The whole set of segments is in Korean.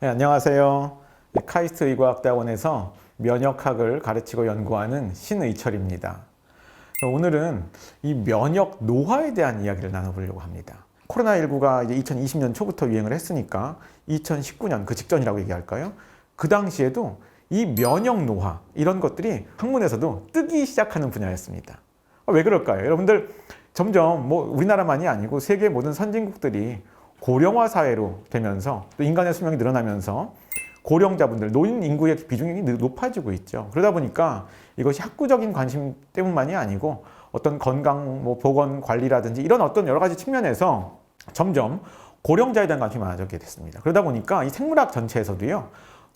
네, 안녕하세요. 카이스트 의과학대학원에서 면역학을 가르치고 연구하는 신의철입니다. 오늘은 이 면역 노화에 대한 이야기를 나눠보려고 합니다. 코로나19가 이제 2020년 초부터 유행을 했으니까 2019년 그 직전이라고 얘기할까요? 그 당시에도 이 면역 노화 이런 것들이 학문에서도 뜨기 시작하는 분야였습니다. 아, 왜 그럴까요? 여러분들 점점 뭐 우리나라만이 아니고 세계 모든 선진국들이 고령화 사회로 되면서 또 인간의 수명이 늘어나면서 고령자분들 노인 인구의 비중이 늘- 높아지고 있죠. 그러다 보니까 이것이 학구적인 관심 때문만이 아니고 어떤 건강 뭐 보건 관리라든지 이런 어떤 여러 가지 측면에서 점점 고령자에 대한 관심이 많아지게 됐습니다. 그러다 보니까 이 생물학 전체에서도요.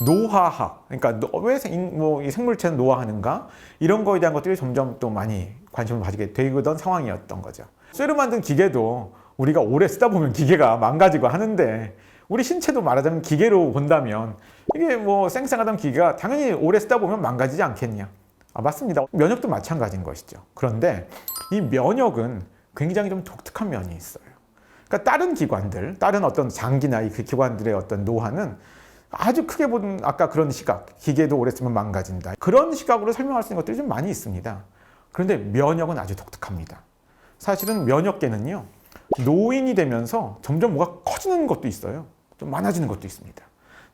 노화학, 그러니까 노- 왜 생, 뭐, 이 생물체는 노화하는가 이런 거에 대한 것들이 점점 또 많이 관심을 가지게 되던 상황이었던 거죠. 쇠로 만든 기계도 우리가 오래 쓰다 보면 기계가 망가지고 하는데 우리 신체도 말하자면 기계로 본다면 이게 뭐 쌩쌩하던 기계가 당연히 오래 쓰다 보면 망가지지 않겠냐? 아, 맞습니다. 면역도 마찬가지인 것이죠. 그런데 이 면역은 굉장히 좀 독특한 면이 있어요. 그러니까 다른 기관들, 다른 어떤 장기나 이그 기관들의 어떤 노화는 아주 크게 본 아까 그런 시각, 기계도 오래 쓰면 망가진다. 그런 시각으로 설명할 수 있는 것들이 좀 많이 있습니다. 그런데 면역은 아주 독특합니다. 사실은 면역계는요, 노인이 되면서 점점 뭐가 커지는 것도 있어요. 좀 많아지는 것도 있습니다.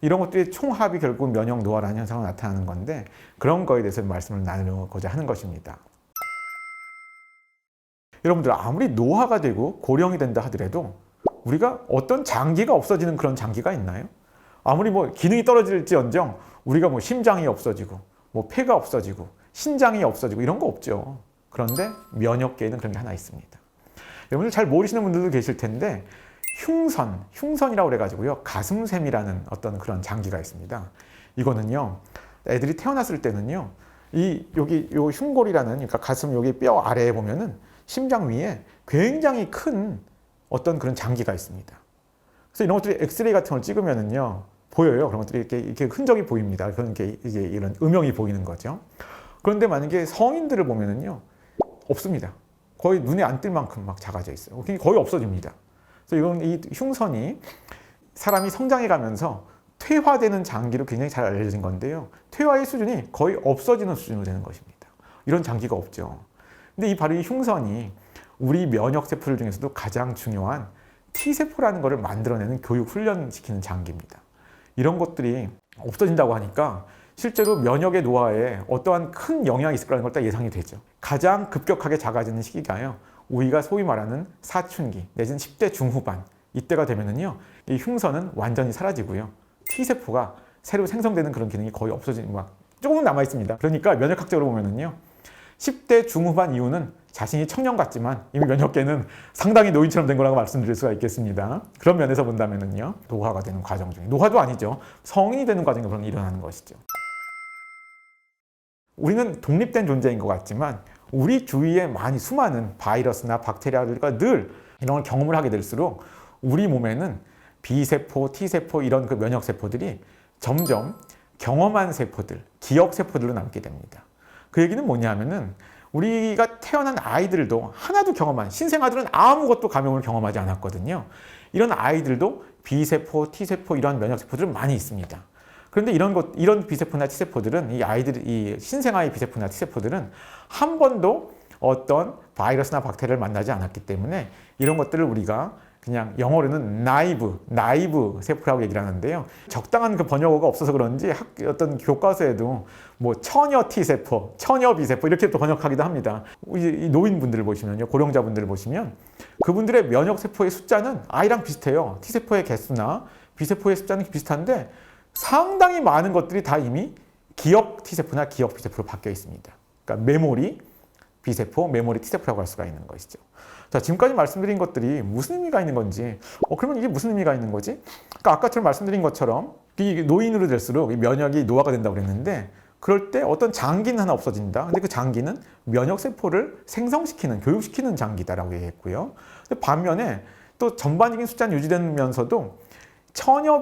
이런 것들이 총합이 결국 면역 노화라는 현상을 나타나는 건데 그런 거에 대해서 말씀을 나누고자 하는 것입니다. 여러분들 아무리 노화가 되고 고령이 된다 하더라도 우리가 어떤 장기가 없어지는 그런 장기가 있나요? 아무리 뭐 기능이 떨어질지언정 우리가 뭐 심장이 없어지고 뭐 폐가 없어지고 신장이 없어지고 이런 거 없죠. 그런데 면역계에는 그런 게 하나 있습니다. 여러분들 잘 모르시는 분들도 계실 텐데 흉선, 흉선이라고 그래가지고요 가슴샘이라는 어떤 그런 장기가 있습니다. 이거는요 애들이 태어났을 때는요 이 여기 요 흉골이라는 그러니까 가슴 여기 뼈 아래에 보면은 심장 위에 굉장히 큰 어떤 그런 장기가 있습니다. 그래서 이런 것들이 엑스레이 같은 걸 찍으면은요 보여요. 그런 것들이 이렇게, 이렇게 흔적이 보입니다. 그런 게 이게 이런 음영이 보이는 거죠. 그런데 만약에 성인들을 보면은요 없습니다. 거의 눈에 안 띌 만큼 막 작아져 있어요. 거의 없어집니다. 그래서 이건 이 흉선이 사람이 성장해 가면서 퇴화되는 장기로 굉장히 잘 알려진 건데요. 퇴화의 수준이 거의 없어지는 수준으로 되는 것입니다. 이런 장기가 없죠. 근데 이 바로 이 흉선이 우리 면역 세포들 중에서도 가장 중요한 T세포라는 것을 만들어내는 교육 훈련시키는 장기입니다. 이런 것들이 없어진다고 하니까 실제로 면역의 노화에 어떠한 큰 영향이 있을 거라는 걸 딱 예상이 되죠. 가장 급격하게 작아지는 시기가요. 우리가 소위 말하는 사춘기 내지는 10대 중후반 이때가 되면은요. 이 흉선은 완전히 사라지고요. T세포가 새로 생성되는 그런 기능이 거의 없어지는 막 조금 남아 있습니다. 그러니까 면역학적으로 보면은요. 10대 중후반 이후는 자신이 청년 같지만 이미 면역계는 상당히 노인처럼 된 거라고 말씀드릴 수가 있겠습니다. 그런 면에서 본다면은요. 노화가 되는 과정 중에 노화도 아니죠. 성인이 되는 과정이 그런 일어나는 것이죠. 우리는 독립된 존재인 것 같지만 우리 주위에 많이 수많은 바이러스나 박테리아들과 늘 이런 걸 경험을 하게 될수록 우리 몸에는 B세포, T세포 이런 그 면역세포들이 점점 경험한 세포들, 기억 세포들로 남게 됩니다. 그 얘기는 뭐냐면은 우리가 태어난 아이들도 하나도 경험한 신생아들은 아무것도 감염을 경험하지 않았거든요. 이런 아이들도 B세포, T세포 이런 면역세포들은 많이 있습니다. 그런데 이런 것, 이런 B세포나 T세포들은 이 아이들, 이 신생아의 B세포나 T세포들은 한 번도 어떤 바이러스나 박테리아를 만나지 않았기 때문에 이런 것들을 우리가 그냥 영어로는 나이브, 나이브 세포라고 얘기를 하는데요. 적당한 그 번역어가 없어서 그런지 학, 어떤 교과서에도 뭐 처녀 T세포, 처녀 B세포 이렇게 또 번역하기도 합니다. 이, 이 노인분들을 보시면요. 고령자분들을 보시면 그분들의 면역세포의 숫자는 아이랑 비슷해요. T세포의 개수나 B세포의 숫자는 비슷한데 상당히 많은 것들이 다 이미 기억 T세포나 기억 B세포로 바뀌어 있습니다. 그러니까 메모리 B세포, 메모리 T세포라고 할 수가 있는 것이죠. 자, 지금까지 말씀드린 것들이 무슨 의미가 있는 건지, 어, 그러면 이게 무슨 의미가 있는 거지? 그러니까 아까처럼 말씀드린 것처럼 이 노인으로 될수록 이 면역이 노화가 된다고 그랬는데 그럴 때 어떤 장기는 하나 없어진다. 근데 그 장기는 면역세포를 생성시키는, 교육시키는 장기다라고 얘기했고요. 반면에 또 전반적인 숫자는 유지되면서도 처녀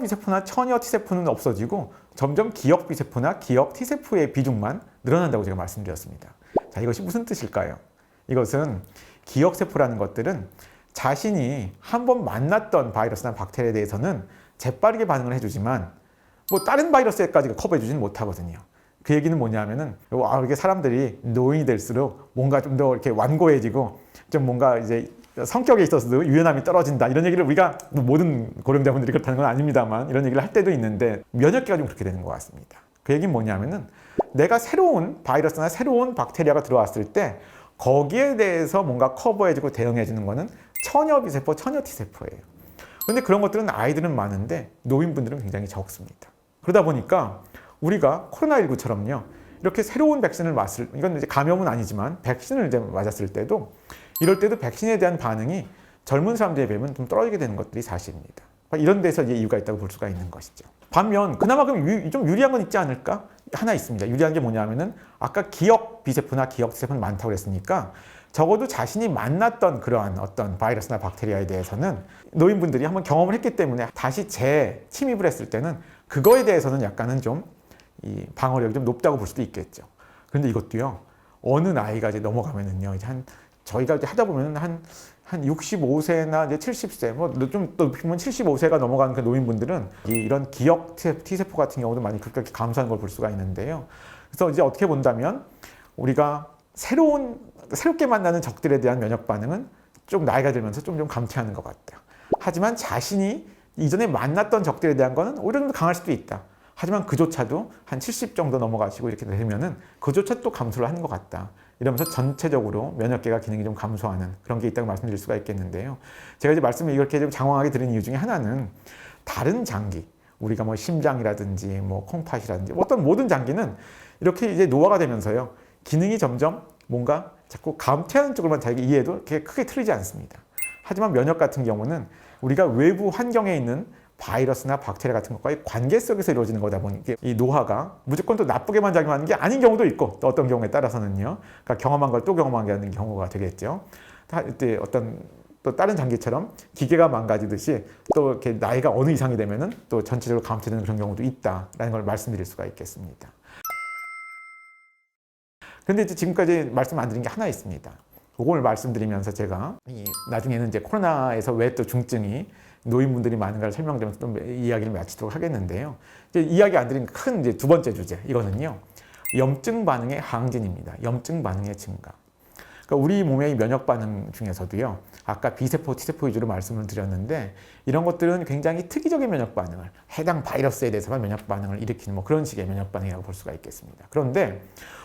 T세포는 없어지고 점점 기억 B세포나 기억 T세포의 비중만 늘어난다고 제가 말씀드렸습니다. 자, 이것이 무슨 뜻일까요? 이것은 기억세포라는 것들은 자신이 한 번 만났던 바이러스나 박테리아에 대해서는 재빠르게 반응을 해주지만 뭐 다른 바이러스에까지 커버해주지는 못하거든요. 그 얘기는 뭐냐면은 아, 이게 사람들이 노인이 될수록 뭔가 좀 더 이렇게 완고해지고 좀 뭔가 이제 성격에 있어서도 유연함이 떨어진다 이런 얘기를 우리가 뭐 모든 고령자분들이 그렇다는 건 아닙니다만 이런 얘기를 할 때도 있는데 면역계가 좀 그렇게 되는 것 같습니다. 그 얘기는 뭐냐면은 내가 새로운 바이러스나 새로운 박테리아가 들어왔을 때 거기에 대해서 뭔가 커버해주고 대응해주는 거는 처녀비세포, 처녀티세포예요. 근데 그런 것들은 아이들은 많은데 노인분들은 굉장히 적습니다. 그러다 보니까 우리가 코로나19처럼요. 이렇게 새로운 백신을 맞을, 이건 이제 감염은 아니지만 백신을 이제 맞았을 때도 이럴 때도 백신에 대한 반응이 젊은 사람들에 비하면 좀 떨어지게 되는 것들이 사실입니다. 이런 데서 이제 이유가 있다고 볼 수가 있는 것이죠. 반면 그나마 좀 유리한 건 있지 않을까? 하나 있습니다. 유리한 게 뭐냐면은 아까 기억 비세포나 기억 세포는 많다고 그랬으니까 적어도 자신이 만났던 그러한 어떤 바이러스나 박테리아에 대해서는 노인분들이 한번 경험을 했기 때문에 다시 재침입을 했을 때는 그거에 대해서는 약간은 좀 이 방어력이 좀 높다고 볼 수도 있겠죠. 그런데 이것도요. 어느 나이가 이제 넘어가면은요. 이제 한 저희가 이제 하다 보면은 한, 한 65세나 이제 70세, 뭐 좀 높이면 75세가 넘어가는 그 노인분들은 이, 이런 기억 T세포 같은 경우도 많이 급격히 감소하는 걸 볼 수가 있는데요. 그래서 이제 어떻게 본다면 우리가 새로운, 새롭게 만나는 적들에 대한 면역 반응은 좀 나이가 들면서 좀, 좀 감퇴하는 것 같아요. 하지만 자신이 이전에 만났던 적들에 대한 거는 오히려 좀 강할 수도 있다. 하지만 그조차도 한 70 정도 넘어가시고 이렇게 되면은 그조차 또 감소를 하는 것 같다. 이러면서 전체적으로 면역계가 기능이 좀 감소하는 그런 게 있다고 말씀드릴 수가 있겠는데요. 제가 이제 말씀을 이렇게 좀 장황하게 드린 이유 중에 하나는 다른 장기, 우리가 뭐 심장이라든지 뭐 콩팥이라든지 어떤 모든 장기는 이렇게 이제 노화가 되면서요. 기능이 점점 뭔가 자꾸 감퇴하는 쪽으로만 자기가 이해해도 그렇게 크게 틀리지 않습니다. 하지만 면역 같은 경우는 우리가 외부 환경에 있는 바이러스나 박테리아 같은 것과의 관계 속에서 이루어지는 거다 보니 이 노화가 무조건 또 나쁘게만 작용하는 게 아닌 경우도 있고 또 어떤 경우에 따라서는요. 그러니까 경험한 걸 또 경험하게 하는 경우가 되겠죠. 이때 어떤 또 다른 장기처럼 기계가 망가지듯이 또 이렇게 나이가 어느 이상이 되면은 또 전체적으로 감퇴되는 그런 경우도 있다라는 걸 말씀드릴 수가 있겠습니다. 근데 이제 지금까지 말씀 안 드린 게 하나 있습니다. 그걸 말씀드리면서 제가 나중에는 이제 코로나에서 왜 또 중증이 노인분들이 많은가를 설명드리면서 또 이야기를 마치도록 하겠는데요. 이제 이야기 안 드린 큰 이제 두 번째 주제 이거는요. 염증 반응의 항진입니다. 염증 반응의 증가. 그러니까 우리 몸의 면역 반응 중에서도요. 아까 B세포, T세포 위주로 말씀을 드렸는데 이런 것들은 굉장히 특이적인 면역 반응을 해당 바이러스에 대해서만 면역 반응을 일으키는 뭐 그런 식의 면역 반응이라고 볼 수가 있겠습니다. 그런데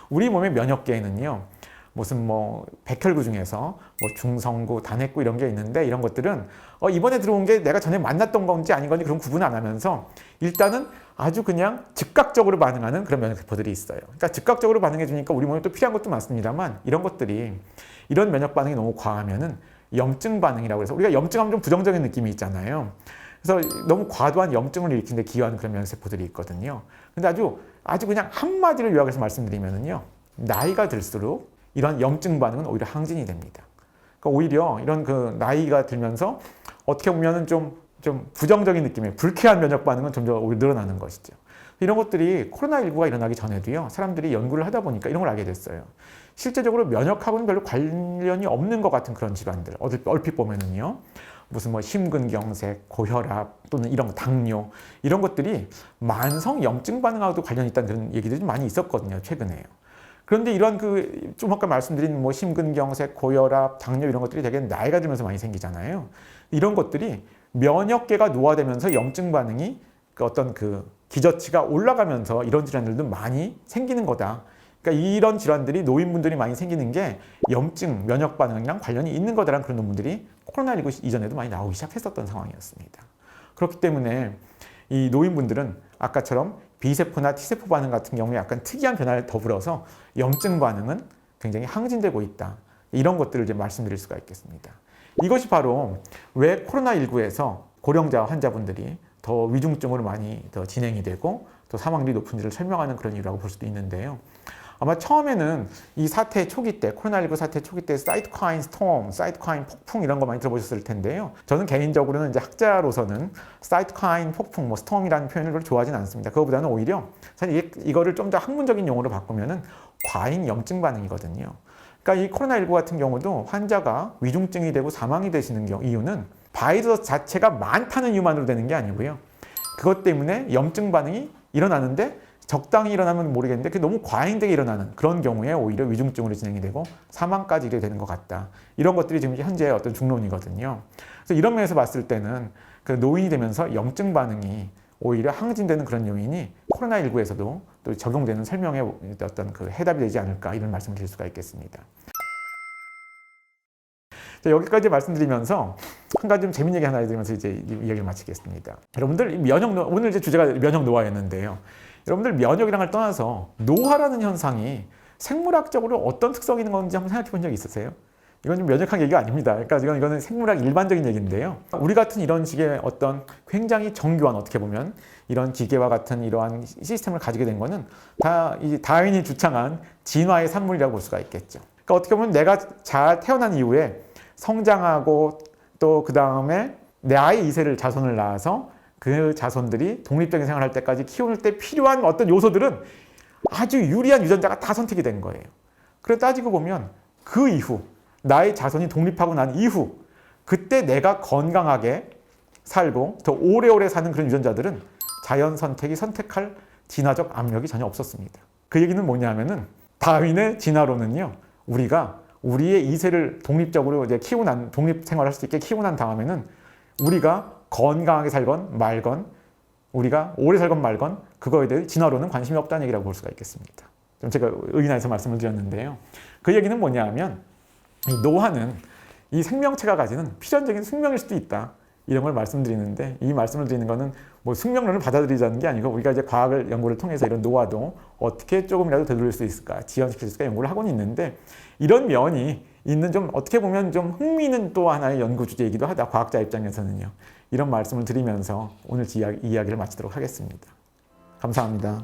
우리 몸의 면역계에는요. 무슨 뭐 백혈구 중에서 뭐 중성구, 단핵구 이런 게 있는데 이런 것들은 어 이번에 들어온 게 내가 전에 만났던 건지 아닌 건지 그런 구분 안 하면서 일단은 아주 그냥 즉각적으로 반응하는 그런 면역세포들이 있어요. 그러니까 즉각적으로 반응해 주니까 우리 몸에 또 필요한 것도 많습니다만 이런 것들이 이런 면역 반응이 너무 과하면은 염증 반응이라고 해서 우리가 염증하면 좀 부정적인 느낌이 있잖아요. 그래서 너무 과도한 염증을 일으키는데 기여하는 그런 면역세포들이 있거든요. 근데 아주 아주 그냥 한마디로 요약해서 말씀드리면은요. 나이가 들수록 이런 염증 반응은 오히려 항진이 됩니다. 그러니까 오히려 이런 그 나이가 들면서 어떻게 보면은 좀, 좀 부정적인 느낌의 불쾌한 면역 반응은 점점 오히려 늘어나는 것이죠. 이런 것들이 코로나19가 일어나기 전에도요, 사람들이 연구를 하다 보니까 이런 걸 알게 됐어요. 실제적으로 면역하고는 별로 관련이 없는 것 같은 그런 질환들, 얼핏 보면은요, 무슨 뭐 심근경색, 고혈압 또는 이런 당뇨, 이런 것들이 만성 염증 반응하고도 관련이 있다는 그런 얘기들이 좀 많이 있었거든요, 최근에요. 그런데 이런 그 좀 아까 말씀드린 뭐 심근경색, 고혈압, 당뇨 이런 것들이 되게 나이가 들면서 많이 생기잖아요. 이런 것들이 면역계가 노화되면서 염증 반응이 그 어떤 그 기저치가 올라가면서 이런 질환들도 많이 생기는 거다. 그러니까 이런 질환들이 노인분들이 많이 생기는 게 염증, 면역 반응이랑 관련이 있는 거다라는 그런 논문들이 코로나19 이전에도 많이 나오기 시작했었던 상황이었습니다. 그렇기 때문에 이 노인분들은 아까처럼 B세포나 T세포 반응 같은 경우에 약간 특이한 변화를 더불어서 염증 반응은 굉장히 항진되고 있다. 이런 것들을 이제 말씀드릴 수가 있겠습니다. 이것이 바로 왜 코로나19에서 고령자 환자분들이 더 위중증으로 많이 더 진행이 되고 또 사망률이 높은지를 설명하는 그런 이유라고 볼 수도 있는데요. 아마 처음에는 이 사태 초기 때, 코로나19 사태 초기 때 사이토카인 스톰, 사이토카인 폭풍 이런 거 많이 들어보셨을 텐데요. 저는 개인적으로는 이제 학자로서는 사이토카인 폭풍, 뭐 스톰이라는 표현을 별로 좋아하진 않습니다. 그거보다는 오히려 사실 이거를 좀 더 학문적인 용어로 바꾸면은 과잉 염증 반응이거든요. 그러니까 이 코로나19 같은 경우도 환자가 위중증이 되고 사망이 되시는 경우 이유는 바이러스 자체가 많다는 이유만으로 되는 게 아니고요. 그것 때문에 염증 반응이 일어나는데 적당히 일어나면 모르겠는데 그게 너무 과잉되게 일어나는 그런 경우에 오히려 위중증으로 진행이 되고 사망까지 이르게 되는 것 같다. 이런 것들이 지금 현재 어떤 중론이거든요. 그래서 이런 면에서 봤을 때는 그 노인이 되면서 염증 반응이 오히려 항진되는 그런 요인이 코로나19에서도 또 적용되는 설명의 어떤 그 해답이 되지 않을까 이런 말씀을 드릴 수가 있겠습니다. 자, 여기까지 말씀드리면서 한 가지 좀 재밌는 얘기 하나 해드리면서 이제 이 이야기를 마치겠습니다. 여러분들 이 면역 노- 오늘 이제 주제가 면역 노화였는데요. 여러분들 면역이랑을 떠나서 노화라는 현상이 생물학적으로 어떤 특성이 있는 건지 한번 생각해 본 적이 있으세요? 이건 좀 면역학 얘기가 아닙니다. 그러니까 이건 이거는 생물학 일반적인 얘기인데요. 우리 같은 이런 식의 어떤 굉장히 정교한 어떻게 보면 이런 기계와 같은 이러한 시스템을 가지게 된 거는 다 이 다윈이 주창한 진화의 산물이라고 볼 수가 있겠죠. 그러니까 어떻게 보면 내가 잘 태어난 이후에 성장하고 또 그 다음에 내 아이 이세를 자손을 낳아서 그 자손들이 독립적인 생활을 할 때까지 키울 때 필요한 어떤 요소들은 아주 유리한 유전자가 다 선택이 된 거예요. 그래 따지고 보면 그 이후 나의 자손이 독립하고 난 이후 그때 내가 건강하게 살고 더 오래오래 사는 그런 유전자들은 자연 선택이 선택할 진화적 압력이 전혀 없었습니다. 그 얘기는 뭐냐면은 다윈의 진화론은요. 우리가 우리의 이세를 독립적으로 이제 키우고 난 독립 생활할 수 있게 키우고 난 다음에는 우리가 건강하게 살건 말건 우리가 오래 살건 말건 그거에 대해 진화론은 관심이 없다는 얘기라고 볼 수가 있겠습니다. 좀 제가 의인해서 말씀을 드렸는데요. 그 얘기는 뭐냐면 이 노화는 이 생명체가 가지는 필연적인 숙명일 수도 있다. 이런 걸 말씀드리는데 이 말씀을 드리는 거는 뭐 숙명론을 받아들이자는 게 아니고 우리가 이제 과학을 연구를 통해서 이런 노화도 어떻게 조금이라도 되돌릴 수 있을까 지연시킬 수 있을까 연구를 하고는 있는데 이런 면이 있는 좀 어떻게 보면 좀 흥미있는 또 하나의 연구 주제이기도 하다 과학자 입장에서는요 이런 말씀을 드리면서 오늘 이야기를 마치도록 하겠습니다 감사합니다.